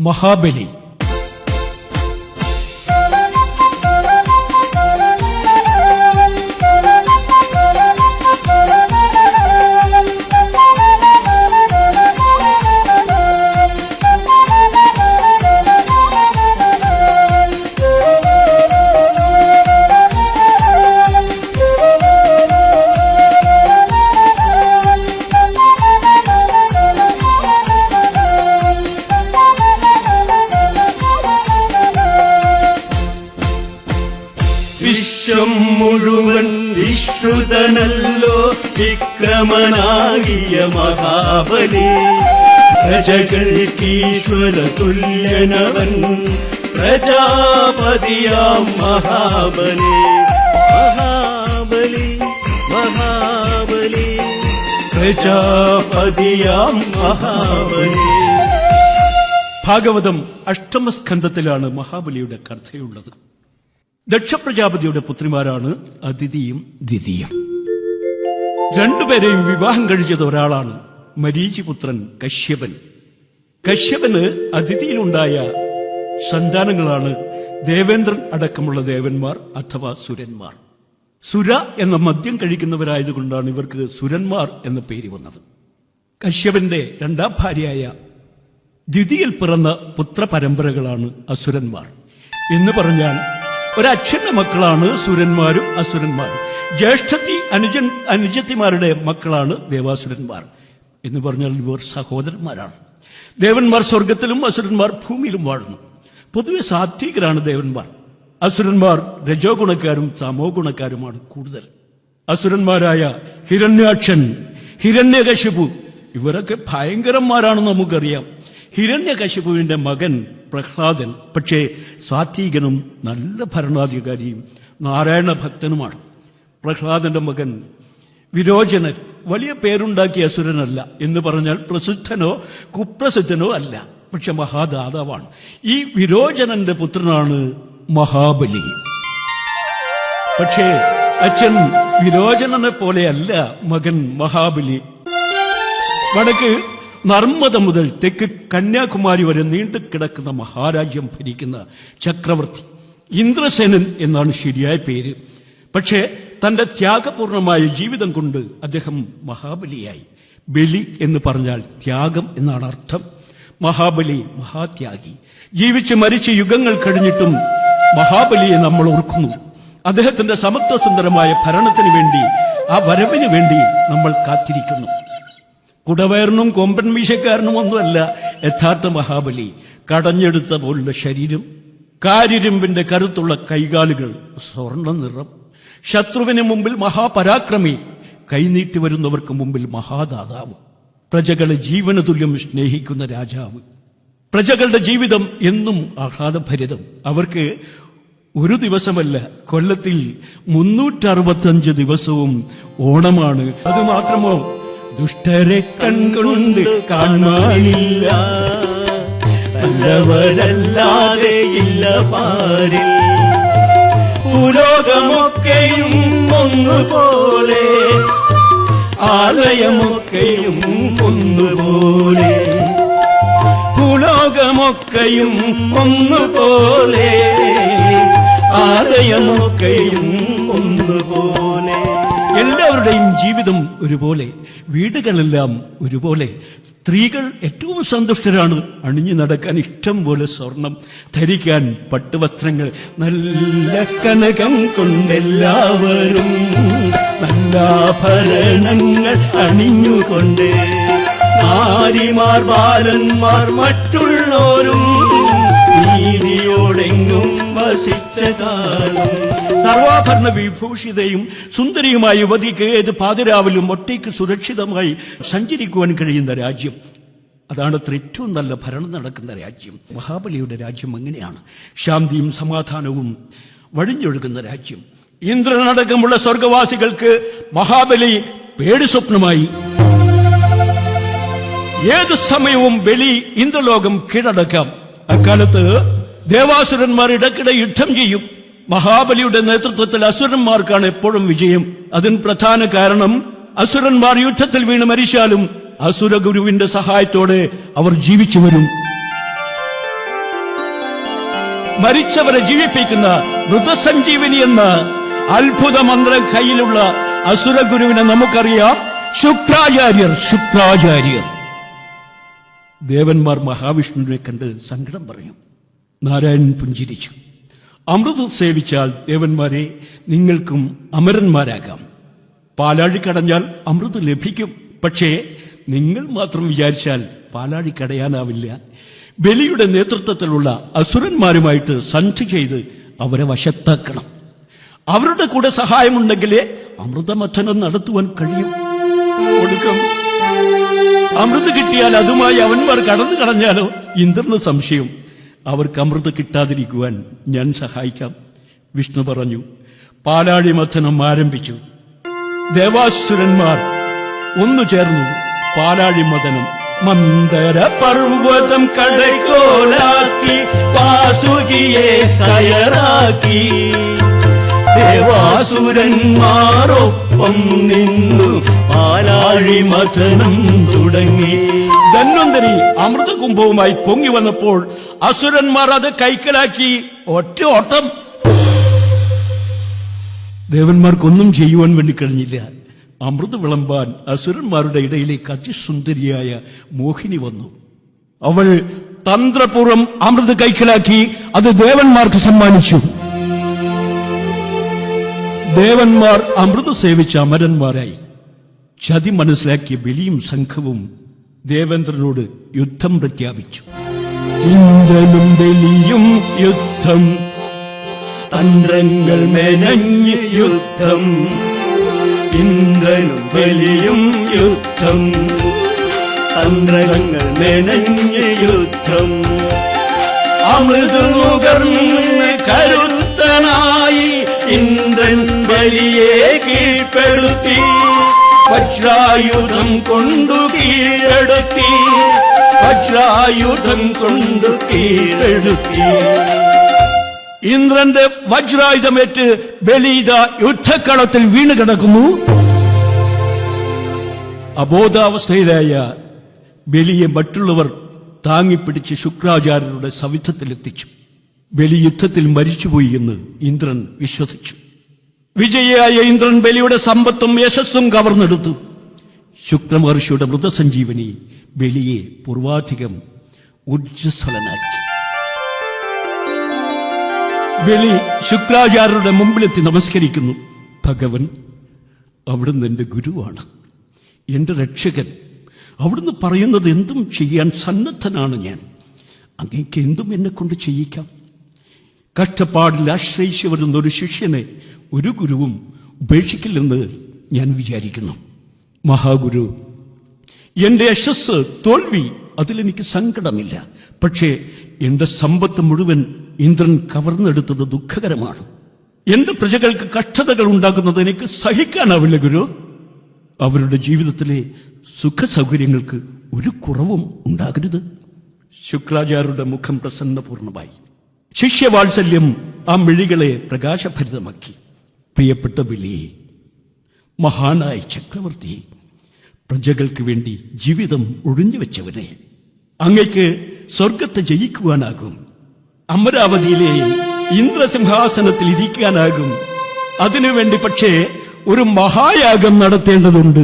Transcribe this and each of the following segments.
മഹാബലി. പ്രജാപതിയാം മഹാബലി. മഹാബലി മഹാബലി. പ്രജാപതിയാം മഹാബലി. ഭാഗവതം അഷ്ടമസ്കന്ധത്തിലാണ് മഹാബലിയുടെ കഥയുള്ളത്. ദക്ഷപ്രജാപതിയുടെ പുത്രിമാരാണ് അതിഥിയും ദ്വിതീയം. രണ്ടുപേരെയും വിവാഹം കഴിച്ചത് ഒരാളാണ് മരീചിപുത്രൻ കശ്യപൻ. കശ്യപന് അതിഥിയിലുണ്ടായ സന്താനങ്ങളാണ് ദേവേന്ദ്രൻ അടക്കമുള്ള ദേവന്മാർ അഥവാ സുരന്മാർ. സുര എന്ന മദ്യം കഴിക്കുന്നവരായതുകൊണ്ടാണ് ഇവർക്ക് സുരന്മാർ എന്ന പേര് വന്നത്. കശ്യപന്റെ രണ്ടാം ഭാര്യയായ ദ്വിതിയിൽ പിറന്ന പുത്രപരമ്പരകളാണ് അസുരന്മാർ. എന്ന് പറഞ്ഞാൽ ഒരച്ഛന്റെ മക്കളാണ് സുരന്മാരും അസുരന്മാരും. ജ്യേഷ്ഠത്തി അനുജൻ അനുജത്തിമാരുടെ മക്കളാണ് ദേവാസുരന്മാർ. എന്ന് പറഞ്ഞാൽ ഇവർ സഹോദരന്മാരാണ്. ദേവന്മാർ സ്വർഗത്തിലും അസുരന്മാർ ഭൂമിയിലും വാഴുന്നു. പൊതുവെ സാത്വികരാണ് ദേവന്മാർ. അസുരന്മാർ രജോ ഗുണക്കാരും തമോ ഗുണക്കാരുമാണ് കൂടുതൽ. അസുരന്മാരായ ഹിരണ്യാക്ഷൻ ഹിരണ്യകശിപു ഇവരൊക്കെ ഭയങ്കരന്മാരാണെന്ന് നമുക്കറിയാം. ഹിരണ്യകശിപുവിന്റെ മകൻ പ്രഹ്ലാദൻ പക്ഷേ സാത്വികനും നല്ല ഭരണാധികാരിയും നാരായണ ഭക്തനുമാണ്. പ്രഹ്ലാദന്റെ മകൻ വിരോചനൻ വലിയ പേരുണ്ടാക്കിയ അസുരനല്ല എന്ന് പറഞ്ഞാൽ പ്രസിദ്ധനോ കുപ്രസിദ്ധനോ അല്ല. പക്ഷെ മഹാദാതാവാണ്. ഈ വിരോചനന്റെ പുത്രനാണ് മഹാബലി. പക്ഷേ അച്ഛൻ വിരോചനനെ പോലെയല്ല മകൻ മഹാബലി. വടക്ക് നർമ്മദ മുതൽ തെക്ക് കന്യാകുമാരി വരെ നീണ്ടു കിടക്കുന്ന മഹാരാജ്യം ഭരിക്കുന്ന ചക്രവർത്തി ഇന്ദ്രസേനൻ എന്നാണ് ശരിയായ പേര്. പക്ഷേ തന്റെ ത്യാഗപൂർണമായ ജീവിതം കൊണ്ട് അദ്ദേഹം മഹാബലിയായി. ബലി എന്ന് പറഞ്ഞാൽ ത്യാഗം എന്നാണ് അർത്ഥം. മഹാബലി മഹാത്യാഗി. ജീവിച്ച് മരിച്ച യുഗങ്ങൾ കഴിഞ്ഞിട്ടും മഹാബലിയെ നമ്മൾ ഓർക്കുന്നു. അദ്ദേഹത്തിന്റെ സമത്വസുന്ദരമായ ഭരണത്തിന് വേണ്ടി ആ വരവിന് വേണ്ടി നമ്മൾ കാത്തിരിക്കുന്നു. കുടവയറിനും കൊമ്പൻ മീശക്കാരനും ഒന്നുമല്ല യഥാർത്ഥ മഹാബലി. കടഞ്ഞെടുത്ത പോലുള്ള ശരീരം കാരിരുമ്പിന്റെ കരുത്തുള്ള കൈകാലുകൾ സ്വർണ നിറം. ശത്രുവിന് മുമ്പിൽ മഹാപരാക്രമി കൈനീട്ടി വരുന്നവർക്ക് മുമ്പിൽ മഹാദാതാവ്. പ്രജകളെ ജീവനതുല്യം സ്നേഹിക്കുന്ന രാജാവ്. പ്രജകളുടെ ജീവിതം എന്നും ആഹ്ലാദഭരിതം. അവർക്ക് ഒരു ദിവസമല്ല കൊല്ലത്തിൽ മുന്നൂറ്ററുപത്തഞ്ച് ദിവസവും ഓണമാണ്. അത് മാത്രമോ? ദുഷ്ടരെ കൺകൊണ്ട് കാണാനില്ല നല്ലവരല്ലാതെ ഇല്ല പാരിൽ. ഭൂലോകമൊക്കെയും ഒന്നുപോലെ ആലയമൊക്കെയും ഒന്നുപോലെ ഭൂലോകമൊക്കെയും ഒന്നുപോലെ ആലയമൊക്കെയും എല്ലാവരുടെയും ജീവിതം ഒരുപോലെ വീടുകളെല്ലാം ഒരുപോലെ. സ്ത്രീകൾ ഏറ്റവും സന്തുഷ്ടരാണ്. അണിഞ്ഞു നടക്കാൻ ഇഷ്ടം പോലെ സ്വർണം ധരിക്കാൻ പട്ടുവസ്ത്രങ്ങൾ നല്ല കനകം കൊണ്ടെല്ലാവരും നല്ല ആഭരണങ്ങൾ അണിഞ്ഞുകൊണ്ട് ആരിമാർ ബാലന്മാർ മറ്റുള്ളവരും നീതിയോടെങ്ങും വസിച്ച കാലം. സർവാഭരണ വിഭൂഷിതയും സുന്ദരിയുമായ യുവതിക്ക് ഏത് പാതിരാവിലും ഒറ്റയ്ക്ക് സുരക്ഷിതമായി സഞ്ചരിക്കുവാൻ കഴിയുന്ന രാജ്യം. അതാണ് അത്ര ഏറ്റവും നല്ല ഭരണം നടക്കുന്ന രാജ്യം. മഹാബലിയുടെ രാജ്യം അങ്ങനെയാണ്. ശാന്തിയും സമാധാനവും വഴിഞ്ഞൊഴുകുന്ന രാജ്യം. ഇന്ദ്രനടക്കമുള്ള സ്വർഗവാസികൾക്ക് മഹാബലി പേടി സ്വപ്നമായി. ഏത് സമയവും ബലി ഇന്ദ്രലോകം കീഴടക്കാം. അക്കാലത്ത് ദേവാസുരന്മാർ ഇടയ്ക്കിടെ യുദ്ധം ചെയ്യും. മഹാബലിയുടെ നേതൃത്വത്തിൽ അസുരന്മാർക്കാണ് എപ്പോഴും വിജയം. അതിന് പ്രധാന കാരണം അസുരന്മാർ യുദ്ധത്തിൽ വീണ് മരിച്ചാലും അസുരഗുരുവിന്റെ സഹായത്തോടെ അവർ ജീവിച്ചു വരും. മരിച്ചവരെ ജീവിപ്പിക്കുന്ന മൃതസഞ്ജീവനി എന്ന അത്ഭുത മന്ത്രം കയ്യിലുള്ള അസുരഗുരുവിനെ നമുക്കറിയാം. ശുക്രാചാര്യർ ശുക്രാചാര്യർ. ദേവന്മാർ മഹാവിഷ്ണുവിനെ കണ്ട് സങ്കടം പറയും. നാരായണൻ പുഞ്ചിരിച്ചു. അമൃത് സേവിച്ചാൽ ദേവന്മാരെ നിങ്ങൾക്കും അമരന്മാരാകാം. പാലാഴി കടഞ്ഞാൽ അമൃത് ലഭിക്കും. പക്ഷേ നിങ്ങൾ മാത്രം വിചാരിച്ചാൽ പാലാഴി കടയാനാവില്ല. ബലിയുടെ നേതൃത്വത്തിലുള്ള അസുരന്മാരുമായിട്ട് സന്ധി ചെയ്ത് അവരെ വശത്താക്കണം. അവരുടെ കൂടെ സഹായമുണ്ടെങ്കിലേ അമൃതമഥനം നടത്തുവാൻ കഴിയും. ഒടുക്കം അമൃത് കിട്ടിയാൽ അതുമായി അവന്മാർ കടന്നു കളഞ്ഞാലോ ഇന്ദ്രന് സംശയം. അവർക്ക് അമൃത് കിട്ടാതിരിക്കുവാൻ ഞാൻ സഹായിക്കാം. വിഷ്ണു പറഞ്ഞു പാലാഴി മഥനം ആരംഭിച്ചു. ദേവാസുരന്മാർ ഒന്നു ചേർന്നു പാലാഴി മഥനം. മന്ദര പർവതം കടകോലാക്കി വാസുകിയെ കയറാക്കി ദേവാസുരന്മാരൊപ്പം നിന്നു പാലാഴി മഥനം തുടങ്ങി. ധന്വന്തരി അമൃതകുംഭവുമായി പൊങ്ങി വന്നപ്പോൾ അസുരന്മാർ അത് കൈക്കലാക്കി ഒറ്റ ഓട്ടം. ദേവന്മാർക്കൊന്നും ചെയ്യുവാൻ വേണ്ടി കഴിഞ്ഞില്ല. അമൃത് വിളമ്പാൻ അസുരന്മാരുടെ ഇടയിലേക്ക് അതിസുന്ദരിയായ മോഹിനി വന്നു. അവൾ തന്ത്രപൂർവം അമൃത് കൈക്കലാക്കി അത് ദേവന്മാർക്ക് സമ്മാനിച്ചു. ദേവന്മാർ അമൃത് സേവിച്ച അമരന്മാരായി. ചതി മനസ്സിലാക്കിയ ബലിയും സംഘവും ദേവേന്ദ്രനോട് യുദ്ധം പ്രഖ്യാപിച്ചു. ഇന്ദ്രനും ബലിയും യുദ്ധം. തന്ത്രങ്ങൾ മെനഞ്ഞ് യുദ്ധം. ഇന്ദ്രനും ബലിയും യുദ്ധം. തന്ത്രങ്ങൾ മെനഞ്ഞ് യുദ്ധം. അമൃതമുകർന്ന് കരുത്തനായി ഇന്ദ്രൻ ബലിയെ കീഴ്പ്പെടുത്തി. വജ്രായുധം കൊണ്ടു കീഴടക്കി വജ്രായുധം കൊണ്ടു കീഴടക്കി ഇന്ദ്രന്റെ വജ്രായുധമേറ്റ് ബലീത യുദ്ധക്കളത്തിൽ വീണ് കിടക്കുന്നു. അബോധാവസ്ഥയിലായ ബലിയെ മറ്റുള്ളവർ താങ്ങിപ്പിടിച്ച് ശുക്രാചാര്യരുടെ സവിധത്തിലെത്തിച്ചു. ബലി യുദ്ധത്തിൽ മരിച്ചുപോയി എന്ന് ഇന്ദ്രൻ വിശ്വസിച്ചു. വിജയിയായ ഇന്ദ്രൻ ബലിയുടെ സമ്പത്തും യശസ്സും കവർന്നെടുത്തു. ശുക്രമഹർഷിയുടെ മൃതസഞ്ജീവനി ബലിയെ പൂർവാധികം ഊർജസ്വലനാക്കി. ബലി ശുക്രാചാര്യരുടെ മുമ്പിലെത്തി നമസ്കരിക്കുന്നു. ഭഗവൻ അവിടുന്ന് എന്റെ ഗുരുവാണ്. എന്റെ രക്ഷകൻ. അവിടുന്ന് പറയുന്നത് എന്തും ചെയ്യാൻ സന്നദ്ധനാണ് ഞാൻ. അങ്ങേക്ക് എന്തും എന്നെ കൊണ്ട് ചെയ്യിക്കാം. കഷ്ടപ്പാടിൽ ആശ്രയിച്ചു വരുന്ന ഒരു ശിഷ്യനെ ഒരു ഗുരുവും ഉപേക്ഷിക്കില്ലെന്ന് ഞാൻ വിചാരിക്കുന്നു. മഹാഗുരു എന്റെ യശസ് തോൽവി അതിലെനിക്ക് സങ്കടമില്ല. പക്ഷേ എന്റെ സമ്പത്ത് മുഴുവൻ ഇന്ദ്രൻ കവർന്നെടുത്തത് ദുഃഖകരമാണ്. എന്റെ പ്രജകൾക്ക് കഷ്ടതകൾ ഉണ്ടാകുന്നത് എനിക്ക് സഹിക്കാനാവില്ല ഗുരു. അവരുടെ ജീവിതത്തിലെ സുഖ സൗകര്യങ്ങൾക്ക് ഒരു കുറവും ഉണ്ടാകരുത്. ശുക്രാചാര്യരുടെ മുഖം പ്രസന്നപൂർണമായി. ശിഷ്യവാത്സല്യം ആ മിഴികളെ പ്രകാശഭരിതമാക്കി. പ്രിയപ്പെട്ട ബലിയെ മഹാനായ ചക്രവർത്തി പ്രജകൾക്ക് വേണ്ടി ജീവിതം ഒഴിഞ്ഞുവെച്ചവനെ അങ്ങയ്ക്ക് സ്വർഗത്തെ ജയിക്കുവാനാകും. അമരാവതിയിലെ ഇന്ദ്രസിംഹാസനത്തിൽ ഇരിക്കാനാകും. അതിനുവേണ്ടി പക്ഷേ ഒരു മഹായാഗം നടത്തേണ്ടതുണ്ട്.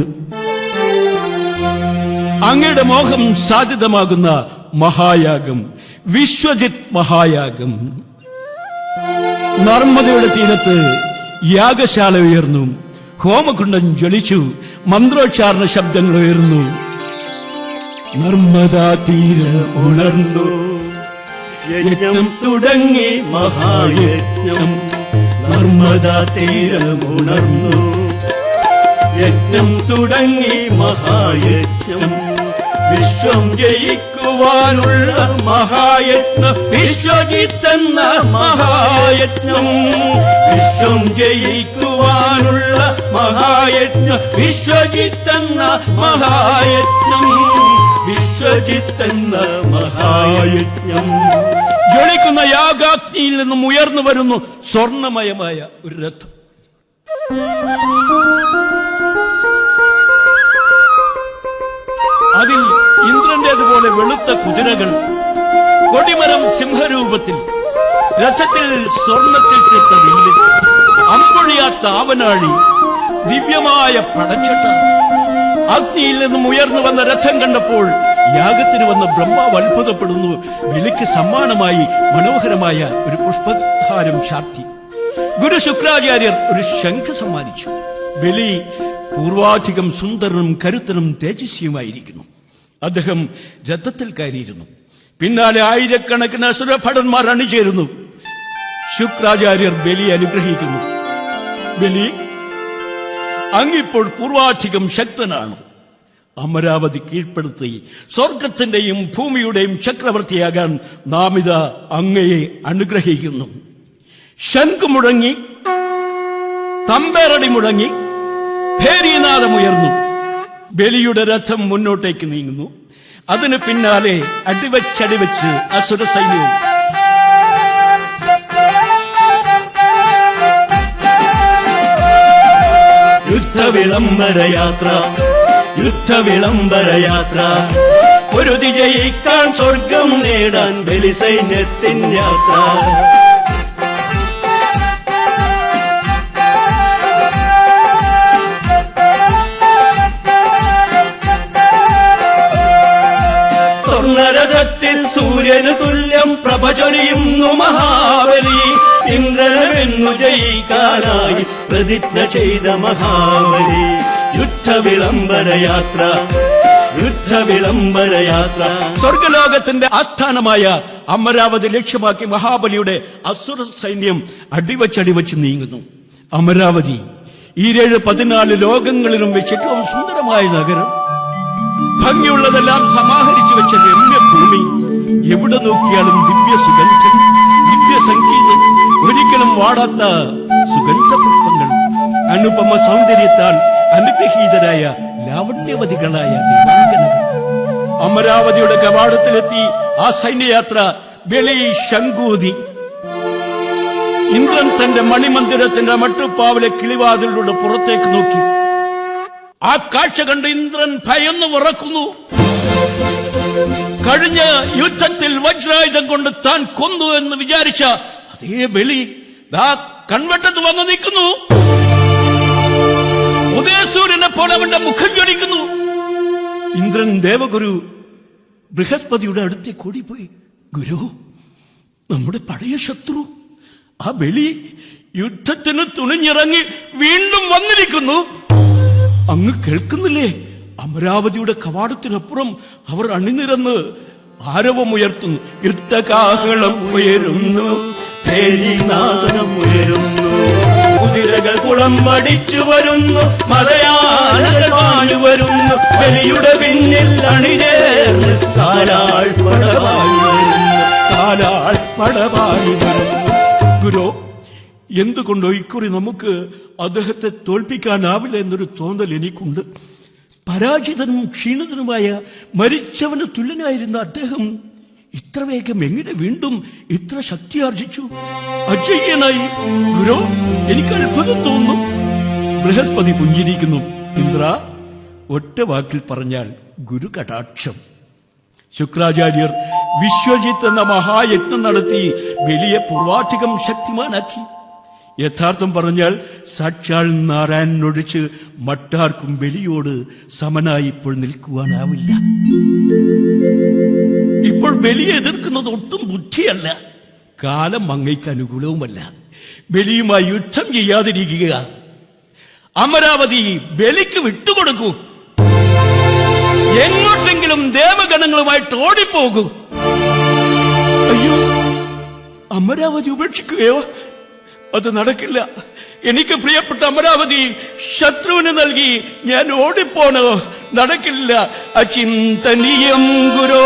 അങ്ങയുടെ മോഹം സാധ്യതമാകുന്ന മഹായാഗം വിശ്വജിത് മഹായാഗം. നർമ്മദയുടെ തീരത്ത് യാഗശാല ഉയർന്നു. ഹോമകുണ്ടം ജ്വലിച്ചു മന്ത്രോച്ചാരണ ശബ്ദങ്ങൾ ഉയർന്നു. നർമ്മദാ തീര ഉണർന്നു. യജ്ഞം തുടങ്ങി മഹായജ്ഞം. നർമ്മദാ തീരമുണർന്നു യജ്ഞം തുടങ്ങി മഹായജ്ഞം. വിശ്വം ജയിക്കുവാനുള്ള മഹായജ്ഞം വിശ്വജിത്തെന്ന മഹായജ്ഞം. വിശ്വം ജയിക്കുവാനുള്ള മഹായജ്ഞം വിശ്വജിത്തെന്ന മഹായജ്ഞം. വിശ്വജിത്തെന്ന മഹായജ്ഞം. ജ്വലിക്കുന്ന യാഗാഗ്നിയിൽ നിന്നും ഉയർന്നു വരുന്നു സ്വർണമയമായ ഒരു രഥം. അതിൽ ഇന്ദ്രന്റേതുപോലെ വെളുത്ത കുതിരകൾ കൊടിമരം സിംഹരൂപത്തിൽ രഥത്തിൽ സ്വർണത്തിൽ തീർത്ത അമ്പൊഴിയാത്ത ആവനാഴി ദിവ്യമായ പടച്ചട്ട. അഗ്നിയിൽ നിന്നും ഉയർന്നു വന്ന രഥം കണ്ടപ്പോൾ യാഗത്തിന് വന്ന ബ്രഹ്മാവ് അത്ഭുതപ്പെടുന്നു. വിലയ്ക്ക് സമ്മാനമായി മനോഹരമായ ഒരു പുഷ്പഹാരം ചാർത്തി. ഗുരു ശുക്രാചാര്യർ ഒരു ശംഖ സമ്മാനിച്ചു. ബലി പൂർവാധികം സുന്ദരനും കരുത്തനും തേജസ്വിയുമായിരിക്കുന്നു. അദ്ദേഹം രഥത്തിൽ കയറിയിരുന്നു. പിന്നാലെ ആയിരക്കണക്കിന് അസുരഭടന്മാർ അണിചേരുന്നു. ശുക്രാചാര്യർ ബലി അനുഗ്രഹിക്കുന്നു. ബലി അങ്ങിപ്പോൾ പൂർവാധികം ശക്തനാണ്. അമരാവതി കീഴ്പ്പെടുത്തി സ്വർഗത്തിന്റെയും ഭൂമിയുടെയും ചക്രവർത്തിയാകാൻ നാമിത അങ്ങയെ അനുഗ്രഹിക്കുന്നു. ശംഖ് മുഴങ്ങി തമ്പേറടി മുഴങ്ങി ഭേരീനാദമുയർന്നു ബലിയുടെ രഥം മുന്നോട്ടേക്ക് നീങ്ങുന്നു. അതിന് പിന്നാലെ അടിവച്ചടിവച്ച് അസുര സൈന്യവും. യുദ്ധവിളംബര യാത്ര യുദ്ധവിളംബര യാത്ര ഒരു ജയിക്കാൻ സ്വർഗം നേടാൻ ബലി സൈന്യത്തിൻ യാത്ര. ഇന്ദ്രനെന്നു ജയിക്കാനായി പ്രതിജ്ഞ ചെയ്ത മഹാബലി. യുദ്ധവിളംബരയാത്ര യുദ്ധവിളംബരയാത്ര. സ്വർഗലോകത്തിന്റെ ആസ്ഥാനമായ അമരാവതി ലക്ഷ്യമാക്കി മഹാബലിയുടെ അസുര സൈന്യം അടിവച്ചടിവച്ച് നീങ്ങുന്നു. അമരാവതി ഈരേഴ് പതിനാല് ലോകങ്ങളിലും വെച്ച് ഏറ്റവും സുന്ദരമായ നഗരം. ഭംഗിയുള്ളതെല്ലാം സമാഹരിച്ചു വെച്ച രമ്യഭൂമി. എവിടെ നോക്കിയാലും ദിവ്യ സുഗന്ധം ദിവ്യ സംഗീതം ഒരിക്കലും വാടാത്ത സുഗന്ധ പുഷ്പങ്ങൾ അനുപമ സൗന്ദര്യത്താൽ അനുഗ്രഹീതരായ ലാവണ്യവതികളായ അമരാവതിയുടെ കവാടത്തിലെത്തി ആ സൈന്യയാത്ര വെളി ശങ്കൂതി ഇന്ദ്രൻ തന്റെ മണിമന്ദിരത്തിന്റെ മട്ടുപ്പാവിലെ കിളിവാതിലൂടെ പുറത്തേക്ക് നോക്കി. ആ കാഴ്ച കണ്ട് ഇന്ദ്രൻ ഭയന്നു വിറക്കുന്നു. കഴിഞ്ഞ യുദ്ധത്തിൽ വജ്രായുധം കൊണ്ട് താൻ കൊന്നു എന്ന് വിചാരിച്ച അതേ ബലി ദാ കൺവെട്ടത്ത് വന്നു നിൽക്കുന്നു. ഉദയസൂര്യനെ പോലെ അവന്റെ മുഖം ജ്വലിക്കുന്നു. ഇന്ദ്രൻ ദേവഗുരു ബൃഹസ്പതിയുടെ അടുത്തേക്ക് ഓടിപ്പോയി ഗുരു നമ്മുടെ പഴയ ശത്രു ആ ബലി യുദ്ധത്തിന് തുണിഞ്ഞിറങ്ങി വീണ്ടും വന്നിരിക്കുന്നു. അങ്ങ് കേൾക്കുന്നില്ലേ? അമരാവതിയുടെ കവാടത്തിനപ്പുറം അവർ അണിനിരന്ന് ആരവമുയർത്തുന്നു യുദ്ധകാഹളം ഉയരുന്നു. ഭേരിനാഥനം ഉയരുന്നു. കുതിരകൾ കുളമ്പടിച്ചു വരുന്നു. മലയാളകൾ വലിയുടെ വരുന്നു. പിന്നിൽ അണിചേർന്ന് കാലാൾ പടവായി വരുന്നു. കാലാൾ പടവാഴി വരുന്നു. ഗുരു എന്തുകൊണ്ടോ ഇക്കുറി നമുക്ക് അദ്ദേഹത്തെ തോൽപ്പിക്കാനാവില്ല എന്നൊരു തോന്നൽ എനിക്കുണ്ട്. പരാജിതനും ക്ഷീണിതനുമായ മരിച്ചവന് തുല്യനായിരുന്ന അദ്ദേഹം ഇത്ര വേഗം എങ്ങനെ വീണ്ടും ഇത്ര ശക്തി ആർജിച്ചു? അജയ്യനായി ഗുരു എനിക്ക് അത്ഭുതം തോന്നുന്നു. ബൃഹസ്പതി പുഞ്ചിരിക്കുന്നു. ഇന്ദ്ര ഒറ്റ വാക്കിൽ പറഞ്ഞാൽ ഗുരു കടാക്ഷം. ശുക്രാചാര്യർ വിശ്വജിത്ത് എന്ന മഹായജ്ഞം നടത്തി വലിയ പൂർവാധികം ശക്തിമാനാക്കി. യഥാർത്ഥം പറഞ്ഞാൽ സാക്ഷാൽ നാരായണനൊഴിച്ച് മറ്റാർക്കും ബലിയോട് സമനായി ഇപ്പോൾ നിൽക്കുവാനാവില്ല. ഇപ്പോൾ ബലിയെ എതിർക്കുന്നത് ഒട്ടും ബുദ്ധിയല്ല. കാലം അങ്ങയ്ക്ക് അനുകൂലവുമല്ല. ബലിയുമായി യുദ്ധം ചെയ്യാതിരിക്കുക. അമരാവതി ബലിക്ക് വിട്ടുകൊടുക്കൂ. എങ്ങോട്ടെങ്കിലും ദേവഗണങ്ങളുമായിട്ട് ഓടിപ്പോകൂ. അയ്യോ അമരാവതി ഉപേക്ഷിക്കുകയോ? അത് നടക്കില്ല. എനിക്ക് പ്രിയപ്പെട്ട അമരാവതി ശത്രുവിന് നൽകി ഞാൻ ഓടിപ്പോണോ? നടക്കില്ല. അചിന്തനീയം ഗുരോ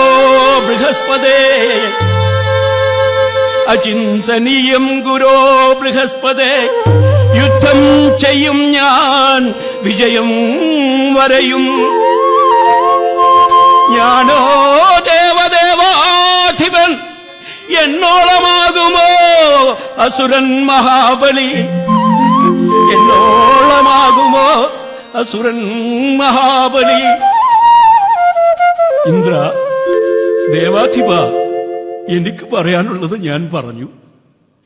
ബൃഹസ്പതേ. അചിന്തനീയം ഗുരോ ബൃഹസ്പതേ. യുദ്ധം ചെയ്യും ഞാൻ വിജയം വരയും. ഞാനോ ദേവദേവാധിപൻ എന്നോളമാകുമോ അസുരൻ മഹാബലി? എന്നോളമാകുമോ അസുരൻ മഹാബലി? ഇന്ദ്ര ദേവാധിപ എനിക്ക് പറയാനുള്ളത് ഞാൻ പറഞ്ഞു.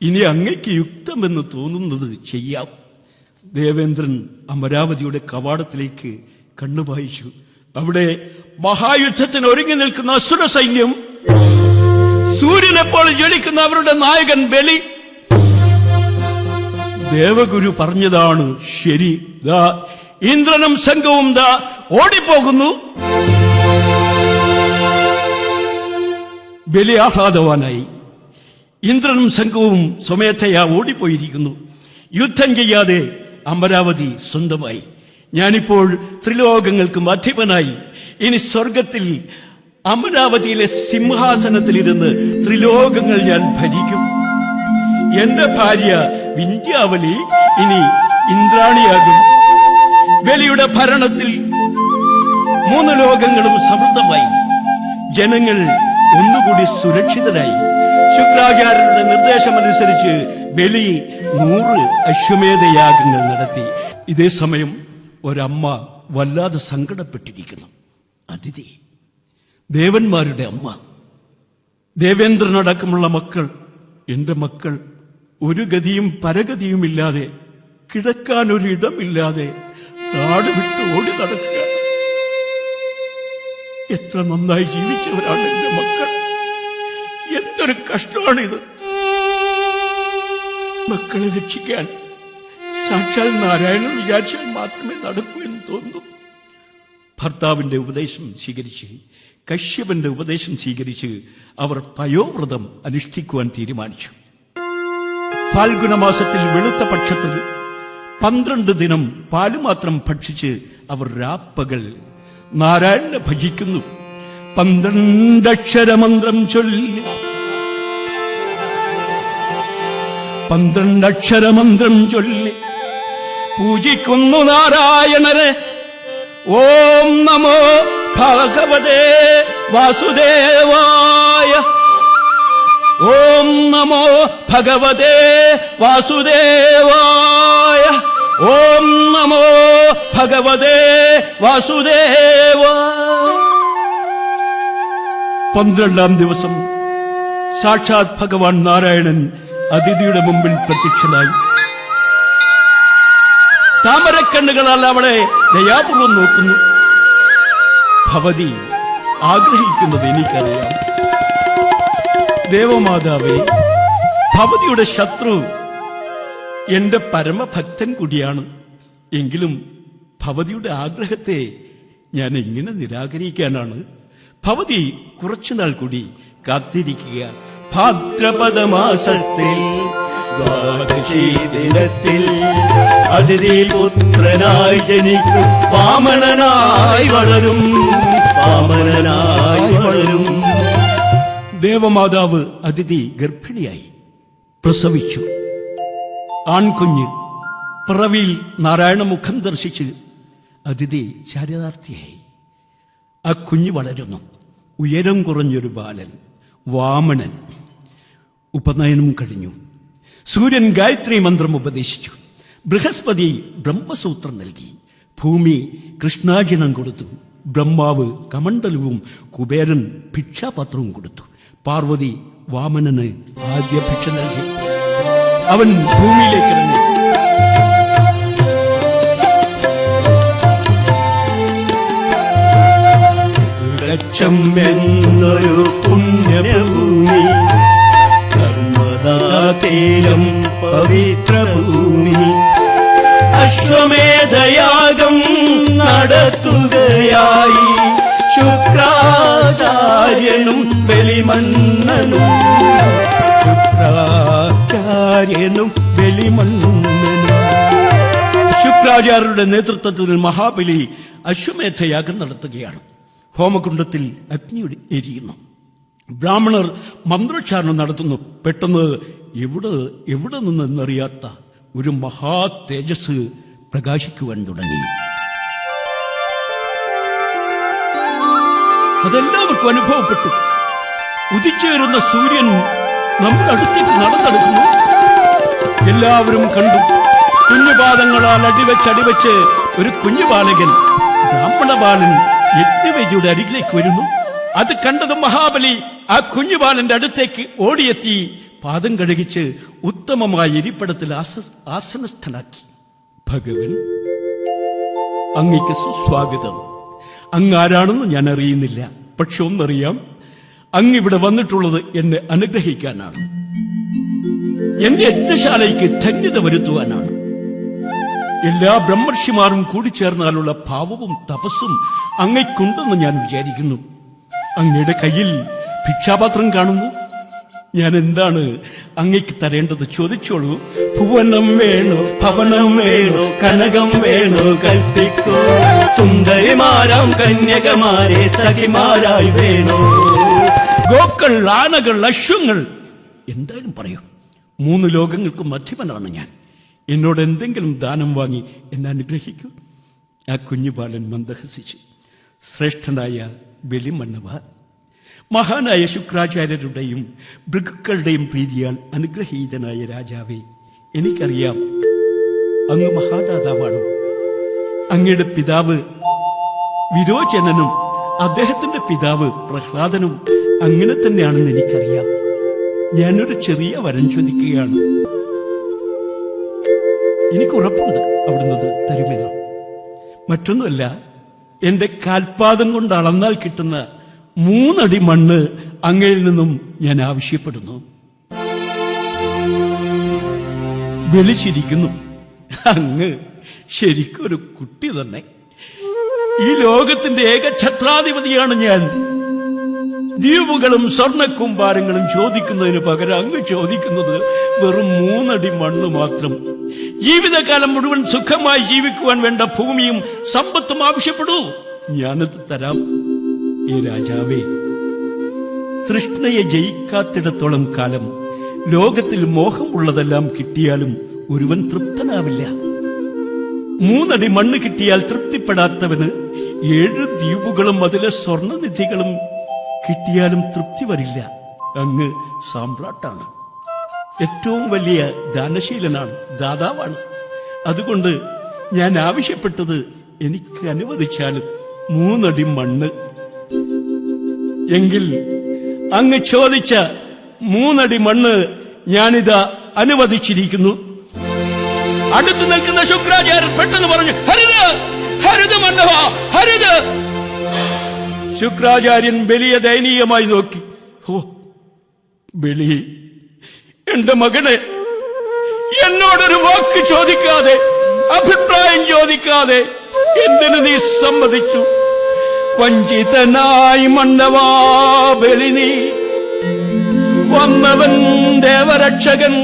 ഇനി അങ്ങയ്ക്ക് യുക്തമെന്ന് തോന്നുന്നത് ചെയ്യാം. ദേവേന്ദ്രൻ അമരാവതിയുടെ കവാടത്തിലേക്ക് കണ്ണുപായിച്ചു. അവിടെ മഹായുദ്ധത്തിന് ഒരുങ്ങി നിൽക്കുന്ന അസുര സൈന്യം സൂര്യനെപ്പോൾ ജ്വലിക്കുന്ന അവരുടെ നായകൻ ബലി. ദേവഗുരു പറഞ്ഞതാണ് ശരി. ദാ ഇന്ദ്രനും സംഘവും ദാ ഓടിപ്പോകുന്നു. ബലി ആഹ്ലാദവാനായി. ഇന്ദ്രനും സംഘവും സ്വമേധയാ ഓടിപ്പോയിരിക്കുന്നു. യുദ്ധം ചെയ്യാതെ അമരാവതി സ്വന്തമായി. ഞാനിപ്പോൾ ത്രിലോകങ്ങൾക്കും അധിപനായി. ഇനി സ്വർഗത്തിൽ അമരാവതിയിലെ സിംഹാസനത്തിലിരുന്ന് ത്രിലോകങ്ങൾ ഞാൻ ഭരിക്കും. എന്റെ ഭാര്യ വിന്ധ്യാവലി ഇനി ഇന്ദ്രാണിയാകും. ബലിയുടെ ഭരണത്തിൽ മൂന്ന് ലോകങ്ങളും സമൃദ്ധമായി. ജനങ്ങൾ ഒന്നുകൂടി സുരക്ഷിതരായി. ശുക്രാചാര്യരുടെ നിർദ്ദേശമനുസരിച്ച് ബലി നൂറ് അശ്വമേധയാഗങ്ങൾ നടത്തി. ഇതേ സമയം ഒരമ്മ വല്ലാതെ സങ്കടപ്പെട്ടിരിക്കുന്നു. അതിഥി ദേവന്മാരുടെ അമ്മ. ദേവേന്ദ്രനടക്കമുള്ള മക്കൾ എന്റെ മക്കൾ ഒരു ഗതിയും പരഗതിയുമില്ലാതെ കിടക്കാൻ ഒരിടമില്ലാതെ നാട് വിട്ട് ഓടി നടക്കുക. എത്ര നന്നായി ജീവിച്ചവരാണ് എന്റെ മക്കൾ. എന്തൊരു കഷ്ടമാണിത്. മക്കളെ രക്ഷിക്കാൻ സാക്ഷാൽ നാരായണൻ വിചാരിച്ചാൽ മാത്രമേ നടക്കൂ എന്ന് തോന്നുന്നു. ഭർത്താവിന്റെ ഉപദേശം സ്വീകരിച്ച് കശ്യപന്റെ ഉപദേശം സ്വീകരിച്ച് അവർ പയോവ്രതം അനുഷ്ഠിക്കുവാൻ തീരുമാനിച്ചു. ഫാൽഗുണ മാസത്തിൽ വെളുത്ത പക്ഷത്തിൽ പന്ത്രണ്ട് ദിനം പാൽ മാത്രം ഭക്ഷിച്ച് അവർ രാപ്പകൽ നാരായണനെ ഭജിക്കുന്നു. പന്ത്രണ്ടക്ഷരമന്ത്രം ചൊല്ലി. പന്ത്രണ്ടക്ഷരമന്ത്രം ചൊല്ലി. പൂജിക്കുന്നു നാരായണരെ ഓം നമോ ഭഗവതേ വാസുദേവായ. ഓം നമോ ഭഗവതേ വാസുദേവായ. ഓം നമോ ഭഗവതേ വാസുദേവ പന്ത്രണ്ടാം ദിവസം സാക്ഷാത് ഭഗവാൻ നാരായണൻ അതിഥിയുടെ മുമ്പിൽ പ്രത്യക്ഷനായി. താമരക്കണ്ണുകളാൽ അവളെ ദയാപൂർവം നോക്കുന്നു. ഭവതി ആഗ്രഹിക്കുന്നത് എനിക്കറിയാം. ദേവമാതാവേ ഭവതിയുടെ ശത്രു എന്റെ പരമഭക്തൻ കൂടിയാണ്. എങ്കിലും ഭവതിയുടെ ആഗ്രഹത്തെ ഞാൻ എങ്ങനെ നിരാകരിക്കാനാണ്? ഭവതി കുറച്ചുനാൾ കൂടി കാത്തിരിക്കുക. ഭാദ്രപദ മാസത്തിൽ ദ്വാദശി ദിനത്തിൽ അതിഥി പുത്രനായി ജനിക്കും വാമണനായി വളരും വാമണനായി വളരും. ദേവമാതാവ് അതിഥി ഗർഭിണിയായി പ്രസവിച്ചു. ആൺകുഞ്ഞ് പിറവിയിൽ നാരായണ മുഖം ദർശിച്ച് അതിഥി ചാരിതാർത്ഥിയായി ആ കുഞ്ഞ് വളരുന്നു. ഉയരം കുറഞ്ഞൊരു ബാലൻ വാമണൻ. ഉപനയനം കഴിഞ്ഞു. സൂര്യൻ ഗായത്രി മന്ത്രം ഉപദേശിച്ചു. ബൃഹസ്പതി ബ്രഹ്മസൂത്രം നൽകി. ഭൂമി കൃഷ്ണാജിനം കൊടുത്തു. ബ്രഹ്മാവ് കമണ്ഡലവും കുബേരൻ ഭിക്ഷാപാത്രവും കൊടുത്തു. പാർവതി വാമനന് ആദ്യ ഭിക്ഷ നൽകി. അവൻ ഭൂമിയിലേക്ക് ഇറങ്ങി. ലക്ഷം എന്നൊരു തീരം പവിത്രഭൂമി. അശ്വമേധയാഗം നടത്തുകയായി. ശുക്രാചാര്യനും ബലിമന്നനും. ശുക്രാചാര്യനും ബലിമന്നനും. ശുക്രാചാര്യരുടെ നേതൃത്വത്തിൽ മഹാബലി അശ്വമേധയാഗം നടത്തുകയാണ്. ഹോമകുണ്ഡത്തിൽ അഗ്നി എരിയുന്നു. ബ്രാഹ്മണർ മന്ത്രോച്ചാരണം നടത്തുന്നു. പെട്ടെന്ന് എവിടെ എവിടെ നിന്നെന്നറിയാത്ത ഒരു മഹാ തേജസ് പ്രകാശിക്കുവാൻ തുടങ്ങി. അതെല്ലാവർക്കും അനുഭവപ്പെട്ടു. ഉദിച്ചേരുന്ന സൂര്യൻ നമ്മുടെ അടുത്തേക്ക് നടന്നെടുക്കുന്നു. എല്ലാവരും കണ്ടു. കുഞ്ഞുപാദങ്ങളാൽ അടിവെച്ച് അടിവെച്ച് ഒരു കുഞ്ഞു ബാലകൻ ബ്രാഹ്മണ ബാലൻ യജ്ഞവേദിയുടെ അരികിലേക്ക് വരുന്നു. അത് കണ്ടത് മഹാബലി ആ കുഞ്ഞുബാലന്റെ അടുത്തേക്ക് ഓടിയെത്തി പാദം കഴുകിച്ച് ഉത്തമമായ ഇരിപ്പിടത്തിൽ ആസനസ്ഥനാക്കി. ഭഗവൻ അങ്ങയ്ക്ക് സുസ്വാഗതം. അങ്ങ് ആരാണെന്ന് ഞാൻ അറിയുന്നില്ല. പക്ഷെ ഒന്നറിയാം അങ്ങ് ഇവിടെ വന്നിട്ടുള്ളത് എന്നെ അനുഗ്രഹിക്കാനാണ്. എന്റെ യജ്ഞശാലയ്ക്ക് ധന്യത വരുത്തുവാനാണ്. എല്ലാ ബ്രഹ്മർഷിമാരും കൂടിച്ചേർന്നാലുള്ള ഭാവവും തപസ്സും അങ്ങയ്ക്കുണ്ടെന്ന് ഞാൻ വിചാരിക്കുന്നു. അങ്ങയുടെ കയ്യിൽ ഭിക്ഷാപാത്രം കാണുന്നു. ഞാൻ എന്താണ് അങ്ങയ്ക്ക് തരേണ്ടത് ചോദിച്ചോളൂ. ഭുവനം വേണോ ഭവനം വേണോ കനകം വേണോ കൽപ്പിക്കോ. സുന്ദരിമാരാം കന്യകമാരെ സഖിമാരായി വേണോ. ഗോക്കൾ ആനകൾ അശ്വങ്ങൾ. എന്തായാലും പറയൂ. മൂന്ന് ലോകങ്ങൾക്കും മധ്യമനാണ് ഞാൻ. എന്നോട് എന്തെങ്കിലും ദാനം വാങ്ങി എന്നെ അനുഗ്രഹിക്കൂ. ആ കുഞ്ഞു ബാലൻ മന്ദഹസിച്ചു. ശ്രേഷ്ഠനായ വെളിമണ്ണവ. മഹാനായ ശുക്രാചാര്യരുടെയും ഭൃഗുക്കളുടെയും പ്രീതിയാൽ അനുഗ്രഹീതനായ രാജാവേ എനിക്കറിയാം അങ്ങ് മഹാദാതാവാണ്. അങ്ങയുടെ പിതാവ് വിരോചനനും അദ്ദേഹത്തിന്റെ പിതാവ് പ്രഹ്ലാദനും അങ്ങനെ തന്നെയാണെന്ന് എനിക്കറിയാം. ഞാനൊരു ചെറിയ വരം ചോദിക്കുകയാണ്. എനിക്ക് ഉറപ്പുണ്ട് അവിടുന്ന് തരുമെന്ന്. മറ്റൊന്നുമല്ല എന്റെ കാൽപാദം കൊണ്ട് അളന്നാൽ കിട്ടുന്ന മൂന്നടി മണ്ണ് അങ്ങയിൽ നിന്നും ഞാൻ ആവശ്യപ്പെടുന്നു. വിളിച്ചിരിക്കുന്നു. അങ്ങ് ശരിക്കൊരു കുട്ടി തന്നെ. ഈ ലോകത്തിന്റെ ഏക ഛത്രാധിപതിയാണ് ഞാൻ. ദ്വീപുകളും സ്വർണക്കുംഭാരങ്ങളും ചോദിക്കുന്നതിന് പകരം അങ്ങ് ചോദിക്കുന്നത് വെറും മൂന്നടി മണ്ണ് മാത്രം. ജീവിതകാലം മുഴുവൻ സുഖമായി ജീവിക്കുവാൻ വേണ്ട ഭൂമിയും സമ്പത്തും ആവശ്യപ്പെടൂ. ഞാനത് തരാം. ഈ രാജാവേ തൃഷ്ണയെ ജയിക്കാത്തിടത്തോളം കാലം ലോകത്തിൽ മോഹമുള്ളതെല്ലാം കിട്ടിയാലും ഒരുവൻ തൃപ്തനാവില്ല. മൂന്നടി മണ്ണ് കിട്ടിയാൽ തൃപ്തിപ്പെടാത്തവന് ഏഴ് ദ്വീപുകളും അതിലെ സ്വർണനിധികളും കിട്ടിയാലും തൃപ്തി വരില്ല. അങ്ങ് സാമ്രാട്ടാണ്. ഏറ്റവും വലിയ ദാനശീലനാണ് ദാതാവാണ്. അതുകൊണ്ട് ഞാൻ ആവശ്യപ്പെട്ടത് എനിക്ക് അനുവദിച്ചാലും മൂന്നടി മണ്ണ്. എങ്കിൽ അങ്ങ് ചോദിച്ച മൂന്നടി മണ്ണ് ഞാനിതാ അനുവദിച്ചിരിക്കുന്നു. അടുത്ത് നിൽക്കുന്ന ശുക്രാചാര്യൻ പെട്ടെന്ന് പറഞ്ഞു ഹരിത് ഹരിത് മണ്ഡവ ഹരിത്. ശുക്രാചാര്യൻ ബലിയെ ദയനീയമായി നോക്കി. ഓ ബലി എന്റെ മകനെ എന്നോടൊരു വാക്ക് ചോദിക്കാതെ അഭിപ്രായം ചോദിക്കാതെ എന്തിനു നീ സമ്മതിച്ചു? വഞ്ചിതനായി മണ്ണവാ ബലി നീ. വന്നവൻ ദേവരക്ഷകൻ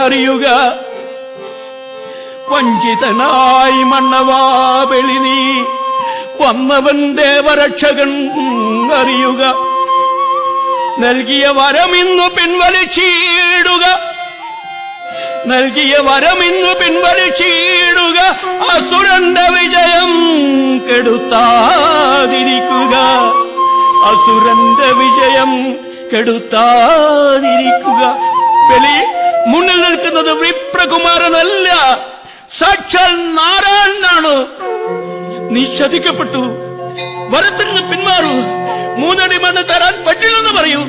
അറിയുക. വഞ്ചിതനായി മണ്ണവാ ബലി നീ. വന്നവൻ ദേവരക്ഷകൻ അറിയുക. നൽകിയ വരമിന്നു പിൻവലിച്ചിടുക. നൽകിയ വരമിന്നു പിൻവലിച്ചീടുക. അസുരന്റെ വിജയം കെടുത്താതിരിക്കുക. അസുരന്റെ വിജയം കെടുത്താതിരിക്കുക. ബലി മുന്നിൽ നിൽക്കുന്നത് വിപ്രകുമാരനല്ല സാക്ഷാൽ നാരായണനാണ്. നീ ശതിക്കപ്പെട്ടു വരത്തിൽ നിന്ന് പിന്മാറൂ. മൂന്നടി മണ്ണ് തരാൻ പറ്റില്ലെന്ന് പറയൂ.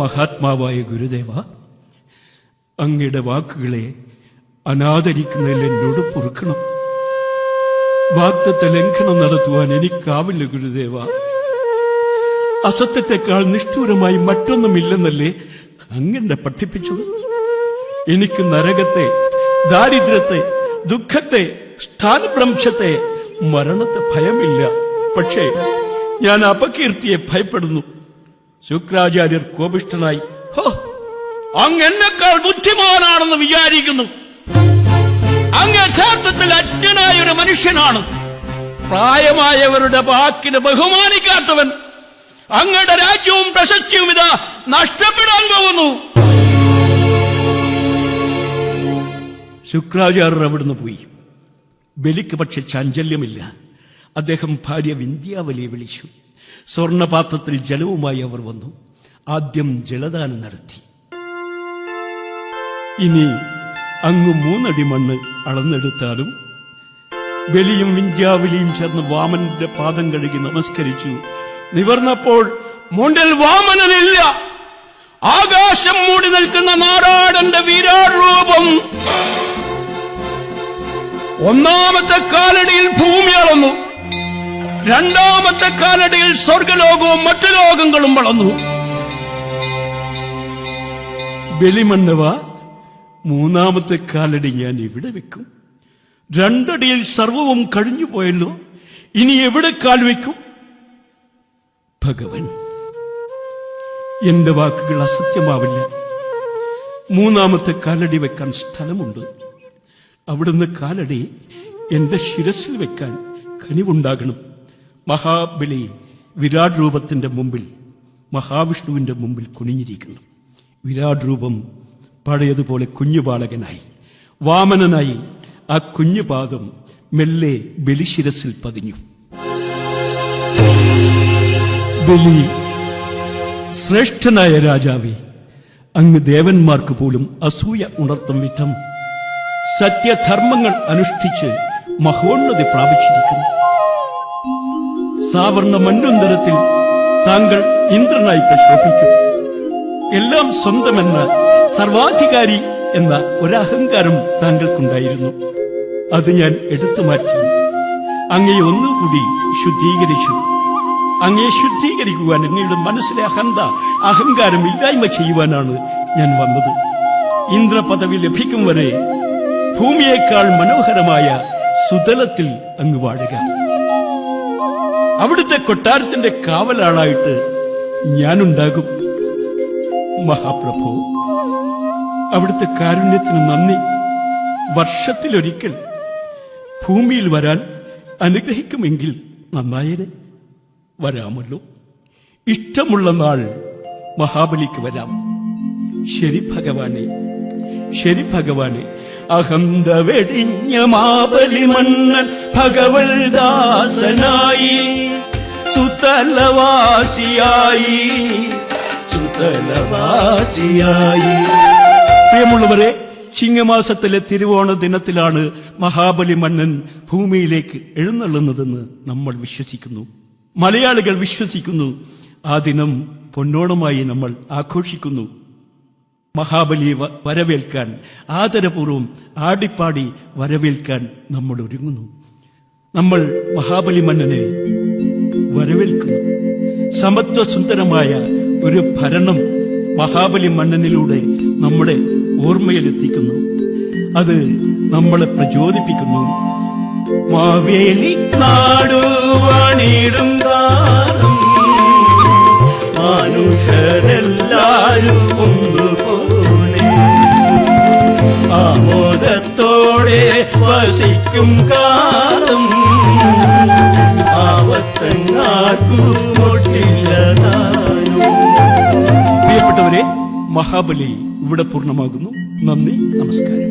മഹാത്മാവായ ഗുരുദേവ അങ്ങയുടെ വാക്കുകളെ അനാദരിക്കുന്നതിൽ എന്നോട് പൊറുക്കണം വാക്തത്തെ ലംഘനം നടത്തുവാൻ എനിക്കാവില്ല ഗുരുദേവ. അസത്യത്തെക്കാൾ നിഷ്ഠൂരമായി മറ്റൊന്നുമില്ലെന്നല്ലേ അങ്ങനെ പഠിപ്പിച്ചു എനിക്ക് നരകത്തെ ദാരിദ്ര്യത്തെ ദുഃഖത്തെ സ്ഥാനഭ്രംശത്തെ മരണത്തെ ഭയമില്ല. പക്ഷേ ഞാൻ അപകീർത്തിയെ ഭയപ്പെടുന്നു. ശുക്രാചാര്യർ കോപിഷ്ഠനായി ഹോ അങ്ങ് എന്നെക്കാൾ ബുദ്ധിമാനാണെന്ന് വിചാരിക്കുന്നു. അങ്ങ് യഥാർത്ഥത്തിൽ അജ്ഞനായ ഒരു മനുഷ്യനാണ്. പ്രായമായവരുടെ വാക്കിന് ബഹുമാനിക്കാത്തവൻ അങ്ങയുടെ രാജ്യവും പ്രശസ്തിയും ഇതാ നഷ്ടപ്പെടാൻ പോകുന്നു. ശുക്രാചാര്യർ അവിടുന്ന് പോയി. ബലിക്ക് പക്ഷെ ചാഞ്ചല്യമില്ല. അദ്ദേഹം ഭാര്യ വിന്ധ്യാവലിയെ വിളിച്ചു. സ്വർണപാത്രത്തിൽ ജലവുമായി അവർ വന്നു. ആദ്യം ജലദാനം നടത്തി. ഇനി അങ്ങ് മൂന്നടി മണ്ണ് അളന്നെടുത്താലും ബലിയും വിന്ധ്യാവലിയും ചേർന്ന് വാമനന്റെ പാദം കഴുകി നമസ്കരിച്ചു. നിവർന്നപ്പോൾ മുണ്ടിൽ വാമനനില്ല. ആകാശം മൂടി നിൽക്കുന്ന നാടാടന്റെ വിരാട് വീരാരൂപം ഒന്നാമത്തെ കാലടിയിൽ ഭൂമി അളന്നു രണ്ടാമത്തെ കാലടിയിൽ സ്വർഗലോകവും മറ്റു ലോകങ്ങളും വളർന്നു. ബലിമണ്ണവ മൂന്നാമത്തെ കാലടി ഞാൻ ഇവിടെ വെക്കും. രണ്ടടിയിൽ സർവവും കഴിഞ്ഞു പോയല്ലോ ഇനി എവിടെ കാൽ വെക്കും? ഭഗവൻ എന്റെ വാക്കുകൾ അസത്യമാവില്ല. മൂന്നാമത്തെ കാലടി വെക്കാൻ സ്ഥലമുണ്ട്. അവിടുന്ന് കാലടി എന്റെ ശിരസിൽ വെക്കാൻ കനിവുണ്ടാകണം. മഹാബലി വിരാട് രൂപത്തിന്റെ മുമ്പിൽ മഹാവിഷ്ണുവിന്റെ മുമ്പിൽ കുനിഞ്ഞിരിക്കുന്നു വിരാട് രൂപം പഴയതുപോലെ കുഞ്ഞുബാലകനായി വാമനനായി ആ കുഞ്ഞുപാദം മെല്ലെ ബലിശിരസിൽ പതിഞ്ഞു. ബലി ശ്രേഷ്ഠനായ രാജാവേ അങ്ങ് ദേവന്മാർക്ക് പോലും അസൂയ ഉണർത്തും വിധം സത്യധർമ്മങ്ങൾ അനുഷ്ഠിച്ച് മഹോന്നതി പ്രാപിച്ചിരിക്കുന്നു. സാവർണ മണ്ണുന്തരത്തിൽ താങ്കൾ ഇന്ദ്രനായി പ്രശോഭിക്കും. എല്ലാം സ്വന്തമെന്ന സർവാധികാരി എന്ന ഒരഹങ്കാരം താങ്കൾക്കുണ്ടായിരുന്നു. അത് ഞാൻ എടുത്തു മാറ്റി. അങ്ങയെ ഒന്നുകൂടി ശുദ്ധീകരിച്ചു. അങ്ങയെ ശുദ്ധീകരിക്കുവാൻ അങ്ങയുടെ മനസ്സിലെ അഹന്ത അഹങ്കാരം ഇല്ലായ്മ ചെയ്യുവാനാണ് ഞാൻ വന്നത്. ഇന്ദ്രപദവി ലഭിക്കും വരെ ഭൂമിയേക്കാൾ മനോഹരമായ സുതലത്തിൽ അങ്ങ് വാഴുക. അവിടുത്തെ കൊട്ടാരത്തിന്റെ കാവലാളായിട്ട് ഞാനുണ്ടാകും. മഹാപ്രഭു അവിടുത്തെ കാരുണ്യത്തിന് നന്ദി. വർഷത്തിലൊരിക്കൽ ഭൂമിയിൽ വരാൻ അനുഗ്രഹിക്കുമെങ്കിൽ നന്നായേനെ. വരാമല്ലോ. ഇഷ്ടമുള്ള നാൾ മഹാബലിക്ക് വരാം. ശരി ഭഗവാനെ ശരി ഭഗവാനെ. അഹന്ത വെടിഞ്ഞ മാബലി മന്നൻ ഭഗവൽ ദാസനായി സുതലവാസിയായി. സുതലവാസിയായി. പ്രിയമുള്ളവരെ ചിങ്ങമാസത്തിലെ തിരുവോണ ദിനത്തിലാണ് മഹാബലി മന്നൻ ഭൂമിയിലേക്ക് എഴുന്നള്ളുന്നതെന്ന് നമ്മൾ വിശ്വസിക്കുന്നു. മലയാളികൾ വിശ്വസിക്കുന്നു. ആ ദിനം പൊന്നോണമായി നമ്മൾ ആഘോഷിക്കുന്നു. മഹാബലിയെ വരവേൽക്കാൻ ആദരപൂർവം ആടിപ്പാടി വരവേൽക്കാൻ നമ്മൾ ഒരുങ്ങുന്നു. നമ്മൾ മഹാബലി മന്നനെ വരവേൽക്കുന്നു. സമത്വ സുന്ദരമായ ഒരു ഭരണം മഹാബലി മണ്ണനിലൂടെ നമ്മുടെ ഓർമ്മയിലെത്തിക്കുന്നു. അത് നമ്മളെ പ്രചോദിപ്പിക്കുന്നു. മാവേലി നാടുവാണിടും കാലം മനുഷ്യരെല്ലാരും ഒന്നുപോലെ ആമോദത്തോടെ വസിക്കും കാലം പ്രിയപ്പെട്ടവരെ മഹാബലി ഇവിടെ പൂർണമാകുന്നു. നന്ദി നമസ്കാരം.